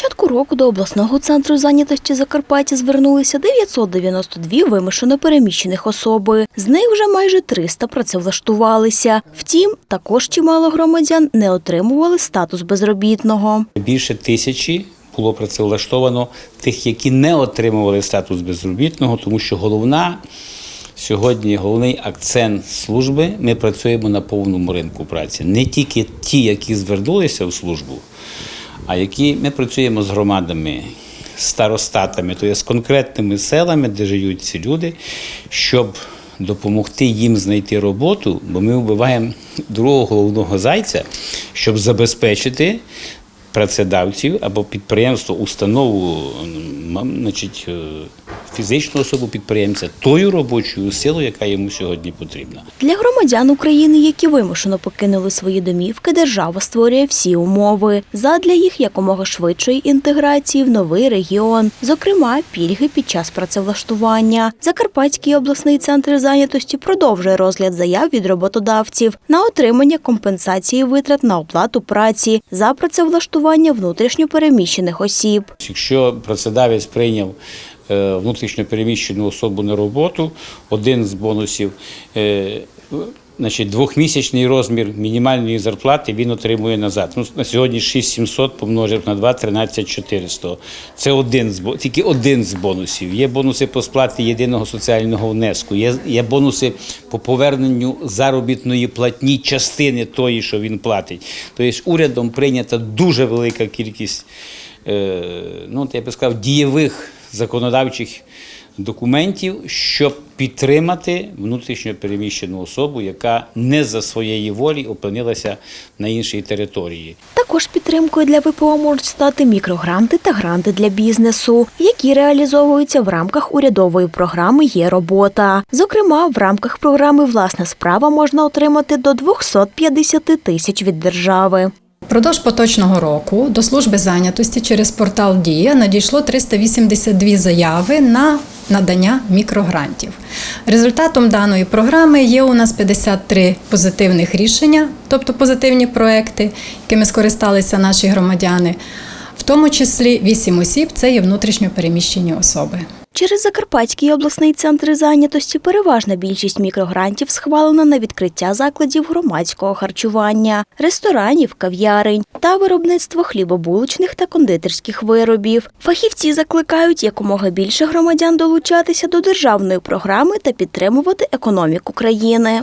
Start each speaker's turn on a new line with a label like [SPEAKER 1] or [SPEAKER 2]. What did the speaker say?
[SPEAKER 1] початку року до обласного центру зайнятості Закарпаття звернулися 992 вимушено переміщених особи. З них вже майже 300 працевлаштувалися. Втім, також чимало громадян не отримували статус безробітного.
[SPEAKER 2] Більше тисячі було працевлаштовано тих, які не отримували статус безробітного, тому що головна сьогодні головний акцент служби. Ми працюємо на повному ринку праці. Не тільки ті, які звернулися в службу, а які ми працюємо з громадами. Старостатами, тобто з конкретними селами, де живуть ці люди, щоб допомогти їм знайти роботу, бо ми вбиваємо другого головного зайця, щоб забезпечити працедавців або підприємство, установу, значить, е, фізичну особу підприємця тою робочою силою, яка йому сьогодні потрібна.
[SPEAKER 1] Для громадян України, які вимушено покинули свої домівки, держава створює всі умови задля їх якомога швидшої інтеграції в новий регіон, зокрема пільги під час працевлаштування. Закарпатський обласний центр зайнятості продовжує розгляд заяв від роботодавців на отримання компенсації витрат на оплату праці за працевлаштування внутрішньо переміщених осіб.
[SPEAKER 2] Якщо працедавець прийняв е, внутрішньо переміщену особу на роботу, один з бонусів, е, значить, двохмісячний розмір мінімальної зарплати він отримує назад. Ну, на сьогодні 6700 помножив на 2 13400. Це один з тільки один з бонусів. Є бонуси по сплаті єдиного соціального внеску, є, є бонуси по поверненню заробітної платні частини тої, що він платить. Тобто урядом прийнята дуже велика кількість е, ну, я би сказав, дієвих законодавчих документів, щоб підтримати внутрішньо переміщену особу, яка не за своєї волі опинилася на іншій території.
[SPEAKER 1] Також підтримкою для ВПО можуть стати мікрогранти та гранти для бізнесу, які реалізовуються в рамках урядової програми Є робота. Зокрема, в рамках програми Власна справа можна отримати до 250 тисяч від держави.
[SPEAKER 3] Впродовж поточного року до служби зайнятості через портал Дія надійшло 382 заяви на надання мікрогрантів. Результатом даної програми є у нас 53 позитивних рішення, тобто позитивні проекти, якими скористалися наші громадяни. В тому числі 8 осіб це є внутрішньо переміщені особи.
[SPEAKER 1] Через Закарпатський обласний центр зайнятості переважна більшість мікрогрантів схвалена на відкриття закладів громадського харчування, ресторанів, кав'ярень та виробництво хлібобулочних та кондитерських виробів. Фахівці закликають якомога більше громадян долучатися до державної програми та підтримувати економіку країни.